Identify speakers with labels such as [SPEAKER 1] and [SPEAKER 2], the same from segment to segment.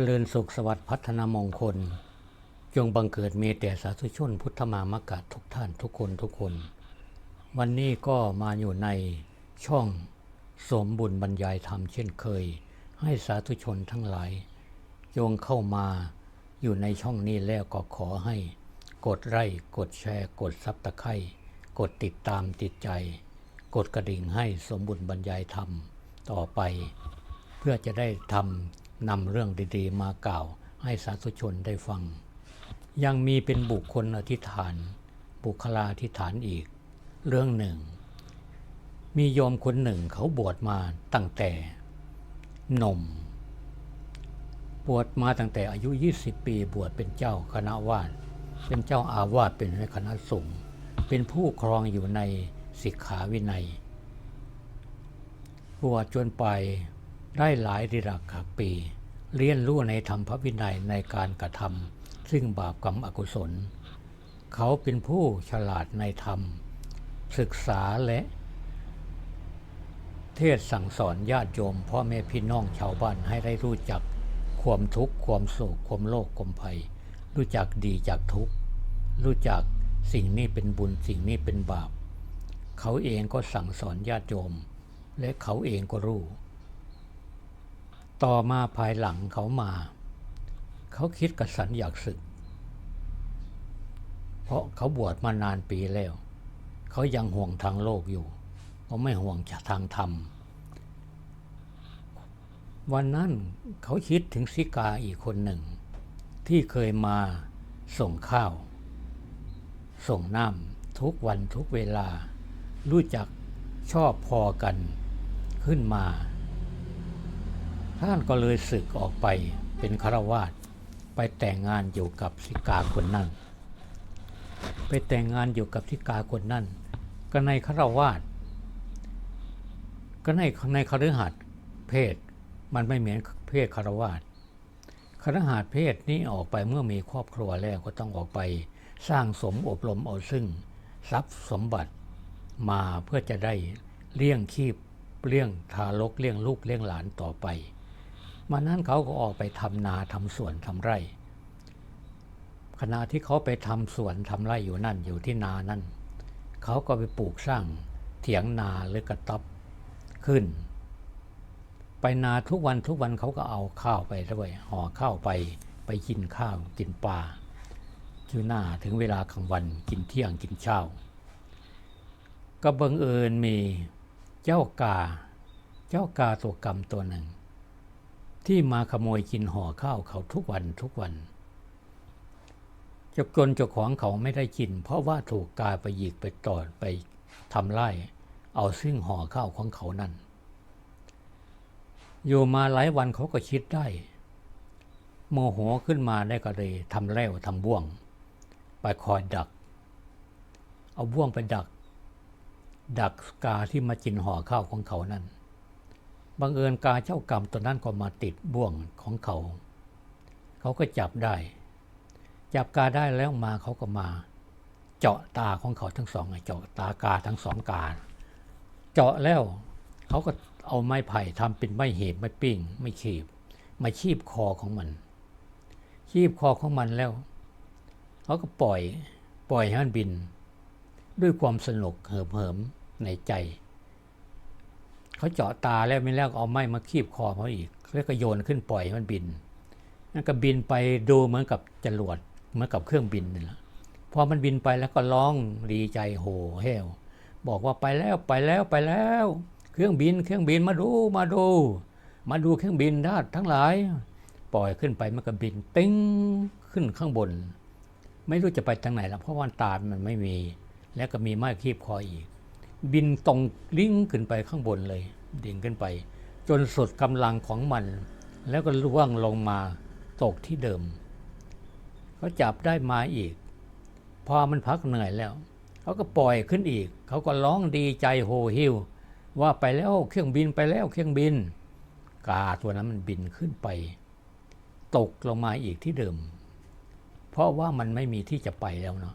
[SPEAKER 1] จริญสุขสวัสดิ์พัฒนามงคล จงบังเกิดมีแต่สาธุชนพุทธมามกะทุกท่านทุกคนทุกคน วันนี้ก็มาอยู่ในช่องสมบุญบรรยายธรรมเช่นเคย ให้สาธุชนทั้งหลาย จงเข้ามาอยู่ในช่องนี้แล้วก็ขอให้ กดไลค์กดแชร์กดซับตะไคร่กดติดตามติดใจ กดกระดิ่งให้สมบุญบรรยายธรรมต่อไป เพื่อจะได้ทำ นำเรื่องดีๆ มากล่าวให้สาธุชนได้ฟัง ยังมีเป็นบุคคลอธิษฐาน บุคลาธิษฐานอีก เรื่องหนึ่ง มีโยมคนหนึ่งเขาบวชมาตั้งแต่หนมบวชมาตั้งแต่อายุ 20 ปีบวชเป็นเจ้าคณะวาสเป็นเจ้าอาวาสเป็นคณะสงฆ์เป็นผู้ครองอยู่ในสิกขาวินัยบวชจนไป ได้หลายระดับขับปีเรียนรู้ในธรรมพระวินัยในการกระทำซึ่งบาปกรรมอกุศล เขาเป็นผู้ฉลาดในธรรม ศึกษาและเทศสั่งสอนญาติโยมพ่อแม่พี่น้องชาวบ้านให้ได้รู้จักความทุกข์ความโศกความโลกความภัย รู้จักดีจากทุกข์รู้จักสิ่งนี้เป็นบุญสิ่งนี้เป็นบาป เขาเองก็สั่งสอนญาติโยม และเขาเองก็รู้ ต่อมาภายหลังเขามา เขาคิดกระสันอยากศึก เพราะเขาบวชมานานปีแล้ว เขายังห่วงทางโลกอยู่เขาไม่ห่วงทางธรรม วันนั้นเขาคิดถึงสิกาอีกคนหนึ่ง ที่เคยมาส่งข้าว ส่งน้ำทุกวันทุกเวลา รู้จักชอบพอกันขึ้นมา ท่านก็เลยสึกออกไปเป็นฆราวาสไปแต่งงานอยู่กับสิกาคนนั้นไปแต่งงานอยู่กับสิกาคนนั้นก็ในฆราวาสก็ในในคฤหัสถ์เพศมันไม่เหมือนเพศคาวาสคฤหัสถ์เพศนี้ออกไปเมื่อมีครอบครัวแล้วก็ต้องออกไปสร้างสมอบรมเอาซึ่ง ทรัพย์สมบัติมาเพื่อจะได้เลี้ยงชีพเลี้ยงทารกเลี้ยงลูกเลี้ยงหลานต่อไป มานั้นเขาก็ออกไปทำนาทำสวนทำไร่ ขณะที่เขาไปทำสวนทำไร่อยู่นั่นอยู่ที่นานั่นเขาก็ไปปลูกสร้างเถียงนาหรือกระต๊อบขึ้น ไปนาทุกวันทุกวันเขาก็เอาข้าวไปด้วยห่อข้าวไปไปกินข้าวกินปลาชื่อหน้าถึงเวลากลางวันกินเที่ยงกินเช้าก็บังเอิญมีเจ้ากา เจ้ากาตัวกรรมตัวหนึ่ง ที่มาขโมยกินห่อข้าวเขาทุกวันทุกวันจะกลเจ้าของเขาไม่ได้กิน เพราะว่าถูกกาไปหยิกไปตอดไปทำไล่เอาซึ่งห่อข้าวของเขานั่น อยู่มาหลายวันเขาก็คิดได้ โมโหขึ้นมาได้ก็เลยทำแล้วทำบ่วง ไปคอยดัก เอาบ่วงไปดัก ดักกาที่มากินห่อข้าวของเขานั่น บังเอิญกาเจ้ากรรมตัวนั้นก็มาติดบ่วงของเขา เขาก็จับได้ จับกาได้แล้วมาเขาก็มา เจาะตาของเขาทั้งสองไงเจาะตากาทั้งสองกา เจาะแล้วเขาก็เอาไม้ไผ่ทำเป็นไม้เห็บไม้ปิ้งไม่ขีบมาชีบคอของมัน ชีบคอของมันแล้วเขาก็ปล่อยปล่อยให้มันบิน ด้วยความสนุกเหิมเหิมในใจ เขาเจาะตาแล้วไม่แล้วเอาไม้มาคีบคอเขาอีกแล้วก็โยนขึ้นปล่อยให้มันบินนั่นก็บินไปดูเหมือนกับจรวดเหมือนกับเครื่องบินนี่แหละพอมันบินไปแล้วก็ร้องดีใจโห่แห้วบอกว่าไปแล้วไปแล้วไปแล้ว เครื่องบินเครื่องบินมาดูมาดู มาดูเครื่องบินด้ทั้งหลาย ปล่อยขึ้นไปมันก็บินติ้งขึ้นข้างบน ไม่รู้จะไปทางไหนแล้วเพราะว่าตามันไม่มี แล้วก็มีไม้คีบคออีก บินตรงลิ่งขึ้นไปข้างบนเลย ดิ่งขึ้นไป จนสุดกำลังของมัน แล้วก็ล่วงลงมาตกที่เดิมเขาจับได้มาอีก พอมันพักเหนื่อยแล้วเขาก็ปล่อยขึ้นอีก เขาก็ร้องดีใจโฮฮิวว่าไปแล้วเครื่องบินไปแล้วเครื่องบิน กาตัวนั้นมันบินขึ้นไป ตกลงมาอีกที่เดิม เพราะว่ามันไม่มีที่จะไปแล้วเนาะ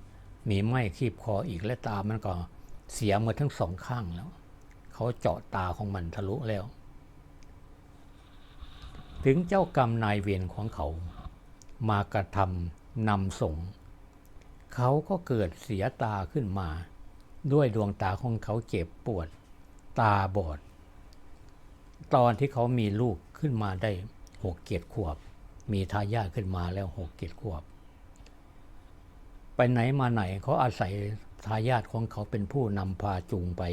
[SPEAKER 1] มีไม้คีบคออีกและตามันก็ เสียมดทั้งสองข้างแล้ว เขาเจาะตาของมันทะลุแล้ว ถึงเจ้ากรรมนายเวรของเขา มากระทำนำส่ง เขาก็เกิดเสียตาขึ้นมา ด้วยดวงตาของเขาเจ็บปวด ตาบอด ตอนที่เขามีลูกขึ้นมาได้หกเกียรขวบ มีทายาทขึ้นมาแล้วหกเกียรขวบ ไปไหนมาไหนเขาอาศัย ทายาทของเขาเป็นผู้นำพาจูงไป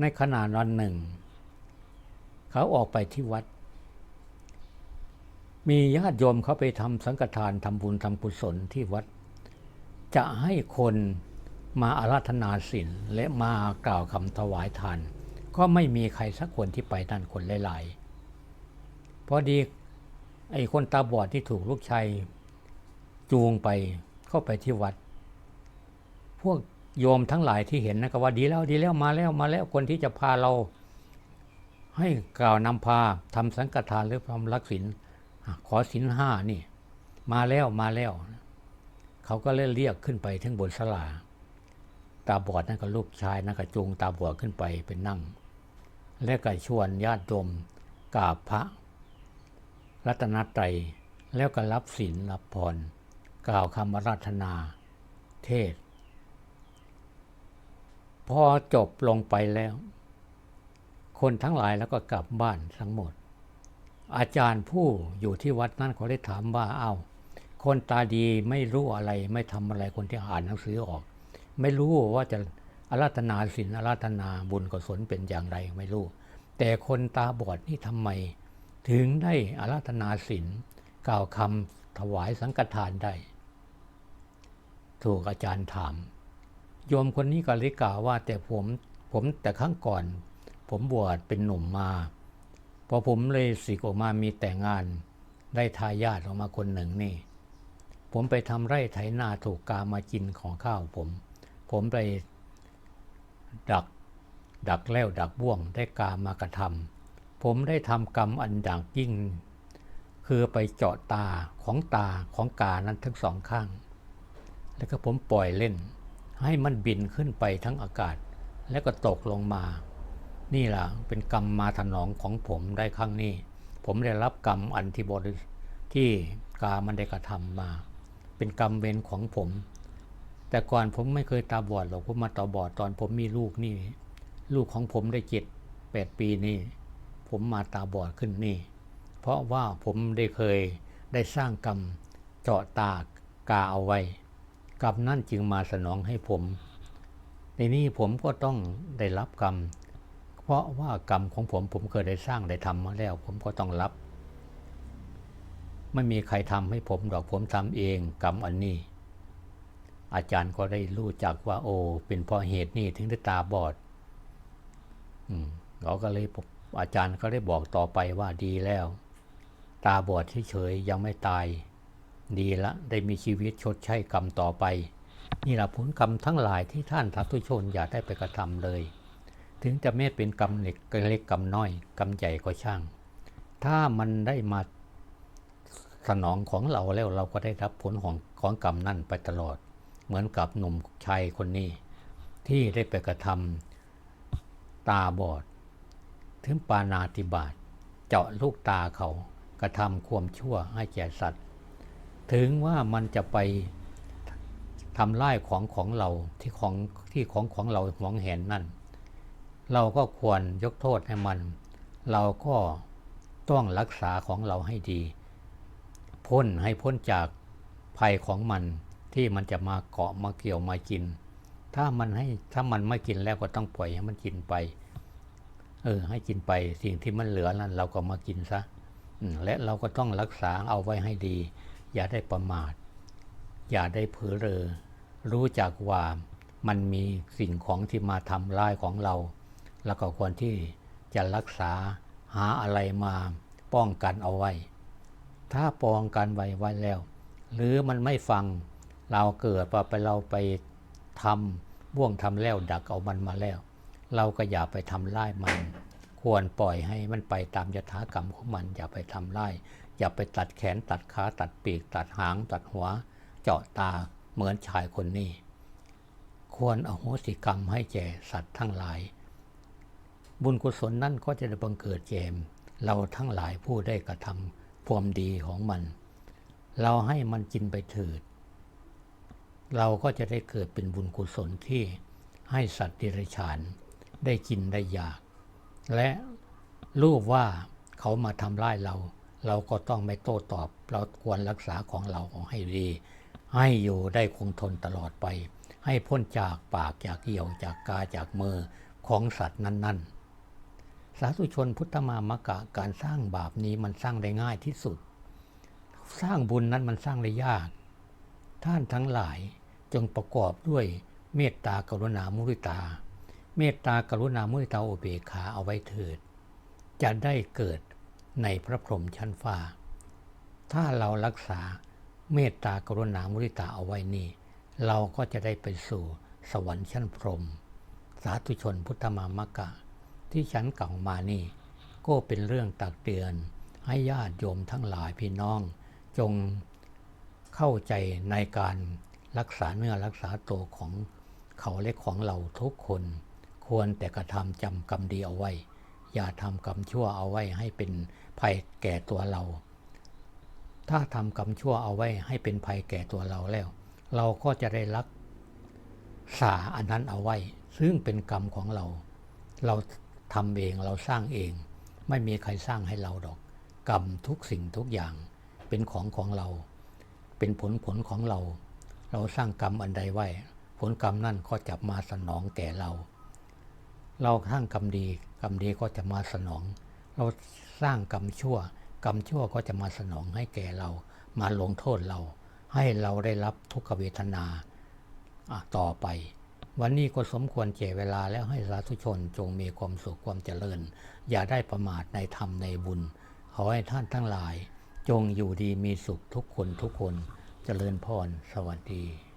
[SPEAKER 1] ในขณะนั้นหนึ่ง เขาออกไปที่วัด มีญาติโยมเขาไปทำสังฆทานทำบุญทำกุศลที่วัด จะให้คนมาอาราธนาศีลและมากล่าวคำถวายทาน ก็ไม่มีใครสักคนที่ไปนั่นคนหลายๆพอดีไอ้คนตาบอดที่ถูกลูกชายจูงไปเข้าไปที่วัด พวกโยมทั้งหลายที่เห็นนะก็ว่าดีแล้วดีแล้วมาแล้วมาแล้วคนที่จะพาเรา ให้กล่าวนำพาทำสังฆทานหรือทำรักศีลขอศีลห้านี่ มาแล้วมาแล้ว เขาก็เลยเรียกขึ้นไปถึงบนสลาตาบอดนั่นก็ลูกชายนั่นก็จูงตาบอดขึ้นไปเป็นนั่ง และก็ชวนญาติโยมกราบพระ รัตนตรัยแล้วก็รับศีลรับพรกล่าวคำอาราธนา เทศ พอจบลงไปแล้ว คนทั้งหลายแล้วก็กลับบ้านทั้งหมด อาจารย์ผู้อยู่ที่วัดนั้นเขาได้ถามว่าเอา้าคนตาดีไม่รู้อะไรไม่ทำอะไรคนที่อ่านหนังสือออก ไม่รู้ว่าจะอาราธนาศีลอาราธนาบุญกุศลเป็นอย่างไรไม่รู้ แต่คนตาบอดนี่ทำไม ถึงได้อาราธนาศีลกล่าวคำถวายสังฆทานได้ ถูกอาจารย์ถาม โยมคนนี้ก็เลยกล่าวว่า แต่ผมผมแต่ครั้งก่อน ผมบวชเป็นหนุ่มมา พอผมเลยสิกออกมามีแต่งานได้ทายาทออกมาคนหนึ่งนี่ ผมไปทำไร่ไถนาถูกกามากินของข้าวผม ผมไปดักดักแล้วดักบ่วงได้กามากระทำผมได้ทำกรรมอันดังยิ่ง คือไปเจาะตาของตาของกานั้นทั้งสองข้าง แล้วก็ผมปล่อยเล่น ให้มันบินขึ้นไปทั้งอากาศ แล้วก็ตกลงมา นี่ล่ะเป็นกรรมมาถนองของผมได้ครั้งนี้ ผมได้รับกรรมอันที่บริที่กามันได้กระทำมา เป็นกรรมเวรของผม แต่ก่อนผมไม่เคยตาบอดหรอกผมมาตาบอดตอนผมมีลูกนี่ ลูกของผมได้เจ็ดแปดปีนี่ผมมาตาบอดขึ้นนี่ เพราะว่าผมได้เคยได้สร้างกรรมเจาะตากาเอาไว้ กรรมนั่นจึงมาสนองให้ผม ในนี้ผมก็ต้องได้รับกรรม เพราะว่ากรรมของผมผมเคยได้สร้างได้ทำมาแล้ว ผมก็ต้องรับ ไม่มีใครทำให้ผมหรอกผมทำเองกรรมอันนี้ อาจารย์ก็ได้รู้จักว่าโอ้เป็นเพราะเหตุนี้ถึงได้ตาบอดอืมเราก็เลยอาจารย์ก็ได้บอกต่อไปว่าดีแล้ว ตาบอดเฉยๆยังไม่ตาย ดีละได้มีชีวิตชดใช้กรรมต่อไป นี่แหละผลกรรมทั้งหลายที่ท่านทัตุชนอย่าได้ไปกระทำเลย ถึงจะไม่เป็นกรรมเล็กเล็กกรรมน้อยกรรมใหญ่ก็ช่าง ถ้ามันได้มาสนองของเราแล้วเราก็ได้รับผลของของกรรมนั่นไปตลอด เหมือนกับหนุ่มชายคนนี้ ที่ได้ไปกระทำตาบอด ถึงปานาติบาตเจาะลูกตาเขากระทำความชั่วให้แก่สัตว์ ถึงว่ามันจะไปทำร้ายของของเราที่ของที่ของของเราหวงเห็นนั่น เราก็ควรยกโทษให้มัน เราก็ต้องรักษาของเราให้ดี พ้นให้พ้นจากภัยของมันที่มันจะมาเกาะมาเกี่ยวมากิน ถ้ามันให้ถ้ามันไม่กินแล้วก็ต้องปล่อยให้มันกินไป เออ ให้กินไปสิ่งที่มันเหลือนั้นเราก็มากินซะและเราก็ต้องรักษาเอาไว้ให้ดี อย่าได้ประมาท อย่าได้เผลอเรอ รู้จักว่ามันมีสิ่งของที่มาทำร้ายของเรา แล้วก็ควรที่จะรักษาหาอะไรมาป้องกันเอาไว้ ถ้าป้องกันไว้ไว้แล้ว หรือมันไม่ฟังเราเกิดไปเราไปทำบ่วงทำแล้วดักเอามันมาแล้ว เราก็อย่าไปทำร้ายมัน ควรปล่อยให้มันไปตามยถากรรมของมัน อย่าไปทำร้าย อย่าไปตัดแขนตัดขาตัดปีก ตัดหาง ตัดหัว เจาะตาเหมือนชายคนนี้ ควรอโหสิกรรมให้แก่สัตว์ทั้งหลาย บุญกุศลนั่นก็จะได้บังเกิดแจมเราทั้งหลายผู้ได้กระทำความดีของมัน เราให้มันกินไปเถิด เราก็จะได้เกิดเป็นบุญกุศลที่ให้สัตว์เรัจฉานได้กินได้อยาก และรู้ว่าเขามาทำร้ายเรา เราก็ต้องไม่โต้ตอบ เราควรรักษาของเราเอาให้ดี ให้อยู่ได้คงทนตลอดไป ให้พ้นจากปากจากเหี่ยวจากกาจากมือของสัตว์นั้น ๆ สาธุชนพุทธมามกะการสร้างบาปนี้มันสร้างได้ง่ายที่สุด สร้างบุญนั้นมันสร้างได้ยาก ท่านทั้งหลายจงประกอบด้วยเมตตากรุณามุริตา เมตตากรุณามุริตาอุเบกขาเอาไว้เถิด จะได้เกิด ในพระพรหมชั้นฟ้า ถ้าเรารักษาเมตตากรุณามุริตาเอาไว้นี่ เราก็จะได้ไปสู่สวรรค์ชั้นพรหมสาธุชนพุทธมามกะ ที่ฉันกล่าวมานี่ ก็เป็นเรื่องตักเตือน ให้ญาติโยมทั้งหลายพี่น้อง จงเข้าใจในการรักษาเนื้อรักษาตัวของเขาและของเราทุกคน ควรแต่กระทำจำกรรมดีเอาไว้ อย่าทำกรรมชั่วเอาไว้ให้เป็นภัยแก่ตัวเรา ถ้าทำกรรมชั่วเอาไว้ให้เป็นภัยแก่ตัวเราแล้ว เราก็จะได้รักษาอันนั้นเอาไว้ ซึ่งเป็นกรรมของเรา เราทำเองเราสร้างเอง ไม่มีใครสร้างให้เราดอก กรรมทุกสิ่งทุกอย่างเป็นของของเรา เป็นผลผลของเรา เราสร้างกรรมอันใดไว้ ผลกรรมนั่นก็จะมาสนองแก่เรา เราสร้างกรรมดี กรรมดีก็จะมาสนอง เราสร้างกรรมชั่ว กรรมชั่วก็จะมาสนองให้แก่เรามาลงโทษเรา ให้เราได้รับทุกขเวทนาต่อไป วันนี้ก็สมควรเจเวลาแล้วให้สาธุชนจงมีความสุขความเจริญ อย่าได้ประมาทในธรรมในบุญ ขอให้ท่านทั้งหลาย จงอยู่ดีมีสุขทุกคนทุกคนเจริญพรสวัสดี